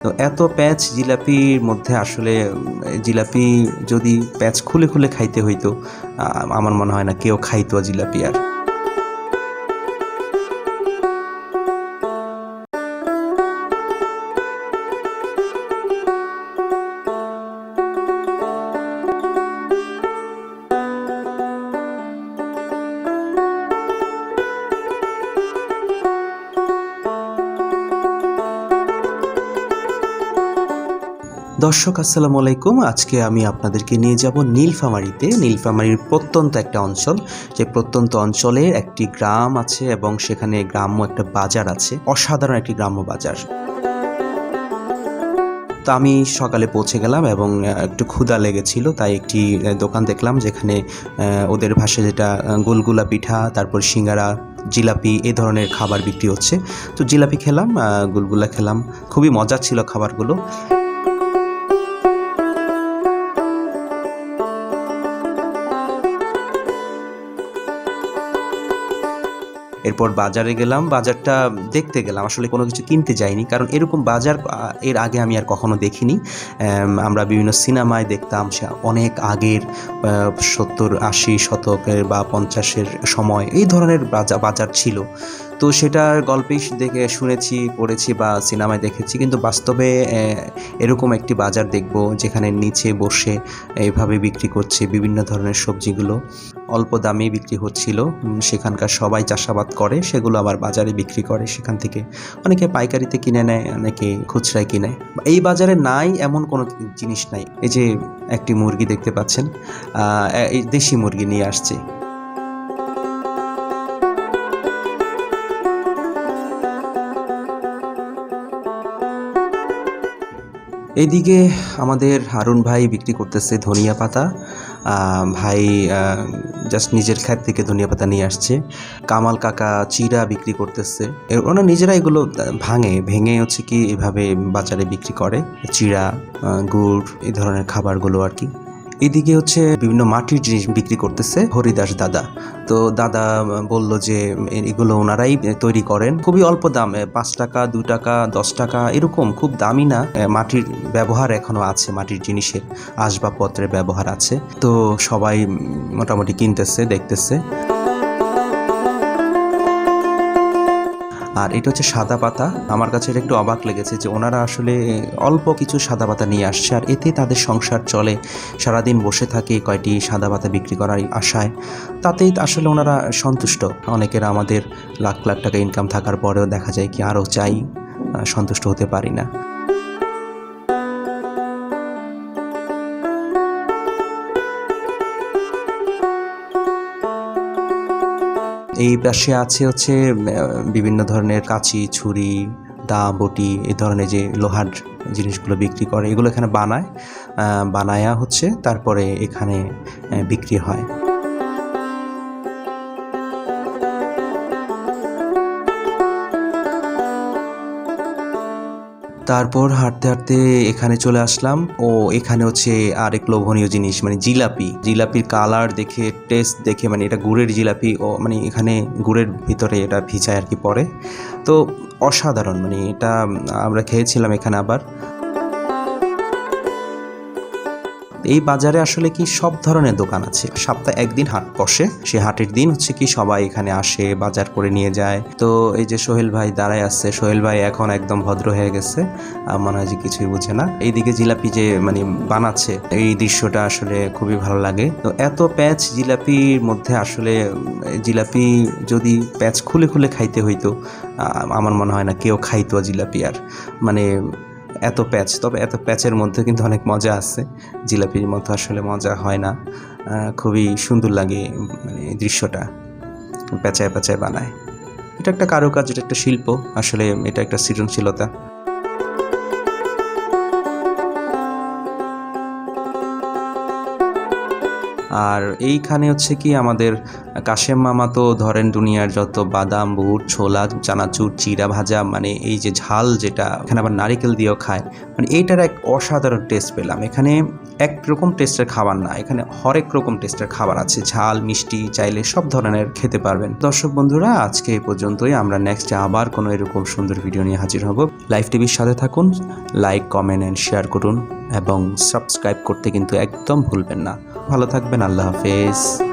তো এত প্যাচ জিলাপির মধ্যে আসলে, জিলাপি যদি প্যাচ খুলে খুলে খাইতে হইতো আমার মনে হয় না কেউ খাইতো জিলাপি আর। দর্শক, আসসালামু আলাইকুম। আজকে আমি আপনাদেরকে নিয়ে যাব নীলফামারীতে। নীলফামারির প্রত্যন্ত একটা অঞ্চল। যে প্রত্যন্ত অঞ্চলের একটি গ্রাম আছে এবং সেখানে গ্রাম্য একটা বাজার আছে। অসাধারণ একটি গ্রাম্য বাজার। তো আমি সকালে পৌঁছে গেলাম এবং একটু ক্ষুধা লেগেছিল। তাই একটি দোকান দেখলাম যেখানে ওদের ভাষায় যেটা গোলগুলা পিঠা, তারপর সিঙ্গারা, জিলাপি এ ধরনের খাবার বিক্রি হচ্ছে। তো জিলাপি খেলাম গুলগুলা খেলাম। খুবই মজা ছিল খাবারগুলো। এরপর বাজারে গেলাম, বাজারটা দেখতে গেলাম। আসলে কোনো কিছু কিনতে যাইনি, কারণ এরকম বাজার এর আগে আমি আর কখনো দেখিনি। আমরা বিভিন্ন সিনেমায় দেখতাম, সে অনেক আগের সত্তর, আশি শতকের বা পঞ্চাশের সময় এই ধরনের বাজার বাজার ছিল। তো সেটার গল্পেই দেখে শুনেছি, পড়েছি বা সিনেমায় দেখেছি, কিন্তু বাস্তবে এরকম একটি বাজার দেখব, যেখানে নিচে বসে এভাবে বিক্রি করছে বিভিন্ন ধরনের সবজিগুলো। অল্প দামে বিক্রি হচ্ছিল। সেখানকার সবাই চাষাবাদ করে, সেগুলো আবার বাজারে বিক্রি করে সেখান থেকে। অনেকে পাইকারিতে কিনে নেয়, অনেকে খুচরায় কিনে। এই বাজারে নাই, এমন কোনো জিনিস নাই। এই যে একটি মুরগি দেখতে পাচ্ছেন এই দেশি মুরগি নিয়ে আসছে। এইদিকে আমাদের হারুন ভাই বিক্রি করতেছে ধনিয়া পাতা। ভাই জাস্ট নিজের খ্যাত থেকে ধনিয়া পাতা নিয়ে আসছে। কামাল কাকা চিরা বিক্রি করতেছে। ওনারা নিজেরা এগুলো ভাঙে। ভেঙে হচ্ছে কি, এভাবে বাজারে বিক্রি করে। চিরা গুড়, এই ধরনের খাবারগুলো আর কি। এদিকে হচ্ছে বিভিন্ন মাটির জিনিস বিক্রি করতেছে হরিদাস দাদা। তো দাদা বলল যে, এগুলো ওনারাই তৈরি করেন। খুবই অল্প দাম পাঁচ টাকা, দু টাকা, দশ টাকা, এরকম খুব দামি না। মাটির ব্যবহার এখনও আছে, মাটির জিনিসের আসবাবপত্রের ব্যবহার আছে। তো সবাই মোটামুটি কিনতেছে, দেখতেছে। আর এটা হচ্ছে সাদা পাতা। আমার কাছে এটা একটু অবাক লেগেছে যে ওনারা আসলে অল্প কিছু সাদা পাতা নিয়ে আসছে আর এতে তাদের সংসার চলে। সারাদিন বসে থাকে কয়টি সাদা পাতা বিক্রি করার আশায়। তাতেই আসলে ওনারা সন্তুষ্ট। অনেকের আমাদের লাখ লাখ টাকা ইনকাম থাকার পরেও দেখা যায় কি আরও চাই সন্তুষ্ট হতে পারি না। এই পাশে আছে হচ্ছে বিভিন্ন ধরনের কাঁচি, ছুরি, দা, বটি এ ধরনের যে লোহার জিনিসগুলো বিক্রি করে, এগুলো এখানে বানায় বানায়া হচ্ছে, তারপরে এখানে বিক্রি হয়। তারপর হাঁটতে হাঁটতে এখানে চলে আসলাম ও এখানে হচ্ছে আরেক লোভনীয় জিনিস মানে জিলাপি। জিলাপির কালার দেখে টেস্ট দেখে মানে এটা গুড়ের জিলাপি ও মানে এখানে গুড়ের ভিতরে এটা ভিজায় আর কি পড়ে তো অসাধারণ মানে এটা আমরা খেয়েছিলাম এখানে আবার। এই বাজারে আসলে কি সব ধরনের দোকান আছে? সপ্তাহে একদিন হাট বসে, সে হাটের দিন হচ্ছে কি সবাই এখানে আসে, বাজার করে নিয়ে যায়। তো এই যে সোহেল ভাই দাঁড়ায় আছে, সোহেল ভাই এখন একদম ভদ্র হয়ে গেছে মনে হয় যে কিছুই বুঝে না। এইদিকে জিলাপি যে মানে বানাচ্ছে, এই দৃশ্যটা আসলে খুবই ভালো লাগে। তো এত প্যাচ জিলাপির মধ্যে আসলে জিলাপি যদি প্যাচ খুলে খুলে খাইতে হইতো আমার মনে হয় না কেউ খাইতো জিলাপি আর। মানে এত প্যাচ, তবে এত প্যাচের মধ্যে কিন্তু অনেক মজা আছে। জিলাপির মতো আসলে মজা হয় না। খুবই সুন্দর লাগে মানে দৃশ্যটা। প্যাচায় প্যাচায় বানায়। এটা একটা কারুকাজ, এটা একটা শিল্প। আসলে এটা একটা সৃজনশীলতা। আর এইখানে হচ্ছে কি আমাদের কাশেম মামা তো ধরেন দুনিয়ার যত বাদাম, বুট, ছোলা, চানাচুর চিরা ভাজা মানে এই যে ঝাল যেটা, এখানে আবার নারিকেল দিয়েও খায়। মানে এইটার এক অসাধারণ টেস্ট পেলাম। এখানে এক রকম টেস্টের খাবার না, এখানে হরেক রকম টেস্টের খাবার আছে। ঝাল, মিষ্টি চাইলে সব ধরনের খেতে পারবেন। দর্শক বন্ধুরা, আজকে এই পর্যন্তই। আমরা নেক্সটে আবার কোনো এরকম সুন্দর ভিডিও নিয়ে হাজির হব। লাইভ টিভির সাথে থাকুন লাইক কমেন্ট অ্যান্ড শেয়ার করুন। এবং সাবস্ক্রাইব করতে কিন্তু একদম ভুলবেন না। ভালো থাকবেন আল্লাহ হাফেজ।